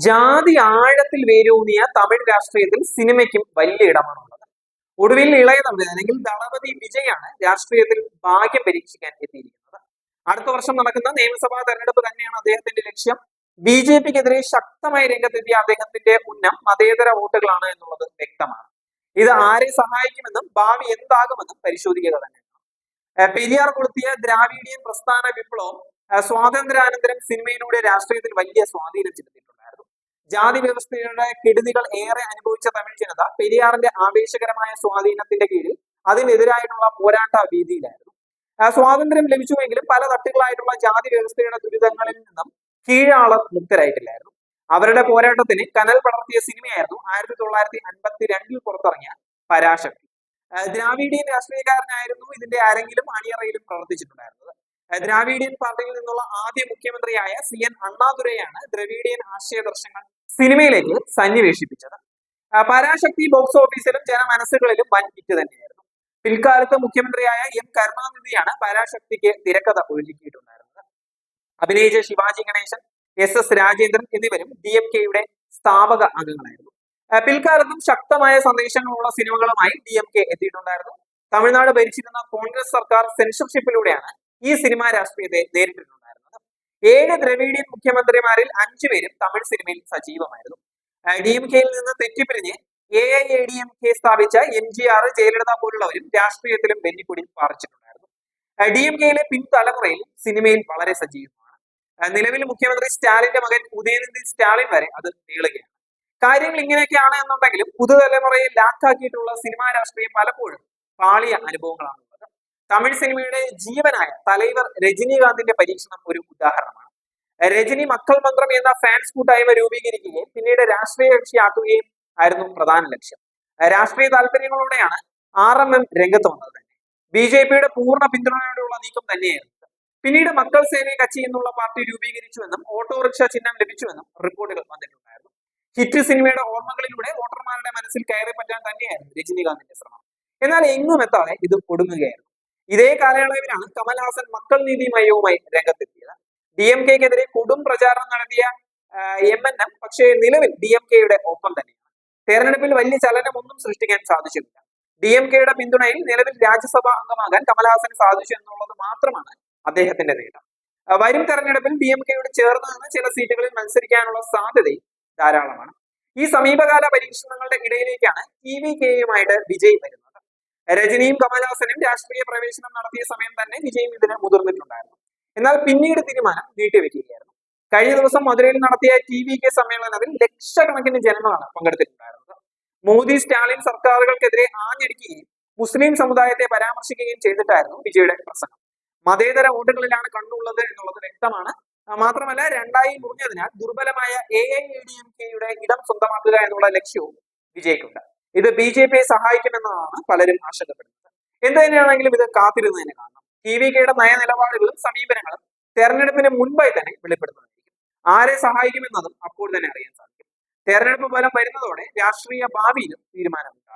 ജാതി ആഴത്തിൽ വേരൂന്നിയ തമിഴ് രാഷ്ട്രീയത്തിൽ സിനിമയ്ക്കും വലിയ ഇടമാണുള്ളത്. ഒടുവിൽ ഇളയ തമ്പി അല്ലെങ്കിൽ ദളപതി വിജയാണ് രാഷ്ട്രീയത്തിൽ ഭാഗ്യം പരീക്ഷിക്കാൻ എത്തിയിരിക്കുന്നത്. അടുത്ത വർഷം നടക്കുന്ന നിയമസഭാ തെരഞ്ഞെടുപ്പ് തന്നെയാണ് അദ്ദേഹത്തിന്റെ ലക്ഷ്യം. ബി ജെ പിക്കെതിരെ ശക്തമായി രംഗത്തെത്തിയ അദ്ദേഹത്തിന്റെ ഉന്നം മതേതര വോട്ടുകളാണ് എന്നുള്ളത് വ്യക്തമാണ്. ഇത് ആരെ സഹായിക്കുമെന്നും ഭാവി എന്താകുമെന്നും പരിശോധിക്കുക തന്നെ. പെരിയാർ കൊളുത്തിയ ദ്രാവിഡിയൻ പ്രസ്ഥാന വിപ്ലവം സ്വാതന്ത്ര്യാനന്തരം സിനിമയിലൂടെ രാഷ്ട്രീയത്തിൽ വലിയ സ്വാധീനം ചെലുത്തിയിട്ടുണ്ടായിരുന്നു ജാതി വ്യവസ്ഥയുടെ കെടുതികൾ ഏറെ അനുഭവിച്ച തമിഴ് ജനത പെരിയാറിന്റെ ആവേശകരമായ സ്വാധീനത്തിന്റെ കീഴിൽ അതിനെതിരായിട്ടുള്ള പോരാട്ട വീതിയിലായിരുന്നു സ്വാതന്ത്ര്യം ലഭിച്ചുവെങ്കിലും പല തട്ടുകളായിട്ടുള്ള ജാതി വ്യവസ്ഥയുടെ ദുരിതങ്ങളിൽ നിന്നും കീഴാളർ മുക്തരായിട്ടില്ലായിരുന്നു. അവരുടെ പോരാട്ടത്തിന് കനൽ പടർത്തിയ സിനിമയായിരുന്നു ആയിരത്തി തൊള്ളായിരത്തി അൻപത്തി രണ്ടിൽ പുറത്തിറങ്ങിയ പരാശക്തി. ദ്രാവിഡിയൻ രാഷ്ട്രീയക്കാരനായിരുന്നു ഇതിന്റെ ആരെങ്കിലും അണിയറയിലും പ്രവർത്തിച്ചിട്ടുണ്ടായിരുന്നത്. ദ്രാവിഡിയൻ പാർട്ടിയിൽ നിന്നുള്ള ആദ്യ മുഖ്യമന്ത്രിയായ സി എൻ അണ്ണാദുരയാണ് ദ്രവീഡിയൻ ആശയ ദർശനങ്ങൾ സിനിമയിലേക്ക് സന്നിവേശിപ്പിച്ചത്. പരാശക്തി ബോക്സ് ഓഫീസിലും ജനമനസ്സുകളിലും വൻ ഹിറ്റ് തന്നെയായിരുന്നു. പിൽക്കാലത്ത് മുഖ്യമന്ത്രിയായ എം കരുണാനിധിയാണ് പരാശക്തിക്ക് തിരക്കഥ ഒരുക്കിയിട്ടുണ്ടായിരുന്നത്. അഭിനയിച്ച ശിവാജി ഗണേശൻ എസ് എസ് രാജേന്ദ്രൻ എന്നിവരും ഡി എം കെയുടെ സ്ഥാപക അംഗങ്ങളായിരുന്നു. പിൽക്കാലത്തും ശക്തമായ സന്ദേശങ്ങളുള്ള സിനിമകളുമായി ഡി എം കെ എത്തിയിട്ടുണ്ടായിരുന്നു. തമിഴ്നാട് ഭരിച്ചിരുന്ന കോൺഗ്രസ് സർക്കാർ സെൻസർഷിപ്പിലൂടെയാണ് ഈ സിനിമാ രാഷ്ട്രീയത്തെ നേരിട്ടിട്ടുണ്ടായിരുന്നത്. ഏഴ് ദ്രവീഡിയൻ മുഖ്യമന്ത്രിമാരിൽ അഞ്ചുപേരും തമിഴ് സിനിമയിൽ സജീവമായിരുന്നു. ഡി എം കെയിൽ നിന്ന് തെറ്റിപ്പിരിഞ്ഞ് A I A D M K സ്ഥാപിച്ച എം ജി ആർ ജയലളിത പോലുള്ളവരും രാഷ്ട്രീയത്തിലും വെല്ലിക്കൊടി പാറിച്ചിട്ടുണ്ടായിരുന്നു ഡി എം കെയിലെ പിൻതലമുറയിൽ സിനിമയിൽ വളരെ സജീവമാണ്. നിലവിൽ മുഖ്യമന്ത്രി സ്റ്റാലിന്റെ മകൻ ഉദയനിധി സ്റ്റാലിൻ വരെ അത് നീളുകയാണ്. കാര്യങ്ങൾ ഇങ്ങനെയൊക്കെയാണ് എന്നുണ്ടെങ്കിലും പുതുതലമുറയെ ലാക്കാക്കിയിട്ടുള്ള സിനിമാ രാഷ്ട്രീയം പലപ്പോഴും പാളിയ അനുഭവങ്ങളാണ്. തമിഴ് സിനിമയുടെ ജീവനായ തലൈവർ രജനീകാന്തിന്റെ പരീക്ഷണം ഒരു ഉദാഹരണമാണ്. രജനി മക്കൾ മന്ത്രം എന്ന ഫാൻസ് കൂട്ടായ്മ രൂപീകരിക്കുകയും പിന്നീട് രാഷ്ട്രീയ കക്ഷിയാക്കുകയും ആയിരുന്നു പ്രധാന ലക്ഷ്യം. രാഷ്ട്രീയ താല്പര്യങ്ങളോടെയാണ് ആർ എം എം രംഗത്ത് വന്നത്. തന്നെ ബി ജെ പിയുടെ പൂർണ പിന്തുണയോടെയുള്ള നീക്കം തന്നെയായിരുന്നു. പിന്നീട് മക്കൾ സേവ കച്ചി എന്നുള്ള പാർട്ടി രൂപീകരിച്ചുവെന്നും ഓട്ടോറിക്ഷ ചിഹ്നം ലഭിച്ചുവെന്നും റിപ്പോർട്ടുകൾ വന്നിട്ടുണ്ടായിരുന്നു. ഹിറ്റ് സിനിമയുടെ ഓർമ്മകളിലൂടെ വോട്ടർമാരുടെ മനസ്സിൽ കയറി പറ്റാൻ തന്നെയായിരുന്നു രജനീകാന്തിന്റെ ശ്രമം. എന്നാൽ എങ്ങും എത്താതെ ഇത് ഒടുങ്ങുകയായിരുന്നു. ഇതേ കാലയളവിലാണ് കമൽഹാസൻ മക്കൾ നീതി മയവുമായി രംഗത്തെത്തിയത്. ഡി എം കെക്കെതിരെ കൊടും പ്രചാരണം നടത്തിയ എം എൻ എം പക്ഷേ നിലവിൽ ഡി എം കെയുടെ ഒപ്പം തന്നെയാണ്. തെരഞ്ഞെടുപ്പിൽ വലിയ ചലനമൊന്നും സൃഷ്ടിക്കാൻ സാധിച്ചിട്ടില്ല. ഡി എം കെയുടെ പിന്തുണയിൽ നിലവിൽ രാജ്യസഭാ അംഗമാകാൻ കമൽഹാസന് സാധിച്ചു എന്നുള്ളത് മാത്രമാണ് അദ്ദേഹത്തിന്റെ നേട്ടം. വരും തെരഞ്ഞെടുപ്പിൽ ഡി എം കെയോട് ചേർന്ന് നിന്ന് ചില സീറ്റുകളിൽ മത്സരിക്കാനുള്ള സാധ്യതയും ധാരാളമാണ്. ഈ സമീപകാല പരീക്ഷണങ്ങളുടെ ഇടയിലേക്കാണ് ടി വി കെയുമായിട്ട് വിജയ് വരുന്നത്. രജനിയും കമലഹാസനും രാഷ്ട്രീയ പ്രവേശനം നടത്തിയ സമയം തന്നെ വിജയും ഇതിന് മുതിർന്നിട്ടുണ്ടായിരുന്നു. എന്നാൽ പിന്നീട് തീരുമാനം നീട്ടിവെക്കുകയായിരുന്നു കഴിഞ്ഞ ദിവസം മധുരയിൽ നടത്തിയ ടി വി കെ സമ്മേളനത്തിൽ ലക്ഷക്കണക്കിന് ജനങ്ങളാണ് പങ്കെടുത്തിട്ടുണ്ടായിരുന്നത്. മോദി സ്റ്റാലിൻ സർക്കാരുകൾക്കെതിരെ ആഞ്ഞടിക്കുകയും മുസ്ലിം സമുദായത്തെ പരാമർശിക്കുകയും ചെയ്തിട്ടായിരുന്നു വിജയുടെ പ്രസംഗം. മതേതര വോട്ടുകളിലാണ് കണ്ണുള്ളത് എന്നുള്ളത് വ്യക്തമാണ്. മാത്രമല്ല രണ്ടായി മുറിഞ്ഞതിനാൽ ദുർബലമായ A I A D M കെയുടെ ഇടം സ്വന്തമാക്കുക എന്നുള്ള ലക്ഷ്യവും വിജയ്ക്കുണ്ട്. ഇത് ബി ജെ പിയെ സഹായിക്കുമെന്നതാണ് പലരും ആശങ്കപ്പെടുന്നത്. എന്ത് തന്നെയാണെങ്കിലും ഇത് കാത്തിരുന്ന് കാരണം ടി വി കെയുടെ നയനിലപാടുകളും സമീപനങ്ങളും തെരഞ്ഞെടുപ്പിന് മുൻപായി തന്നെ വെളിപ്പെടുത്തുന്നതായിരിക്കും ആരെ സഹായിക്കുമെന്നതും അപ്പോൾ തന്നെ അറിയാൻ സാധിക്കും. തെരഞ്ഞെടുപ്പ് ഫലം വരുന്നതോടെ രാഷ്ട്രീയ ഭാവിയിലും തീരുമാനമുണ്ട്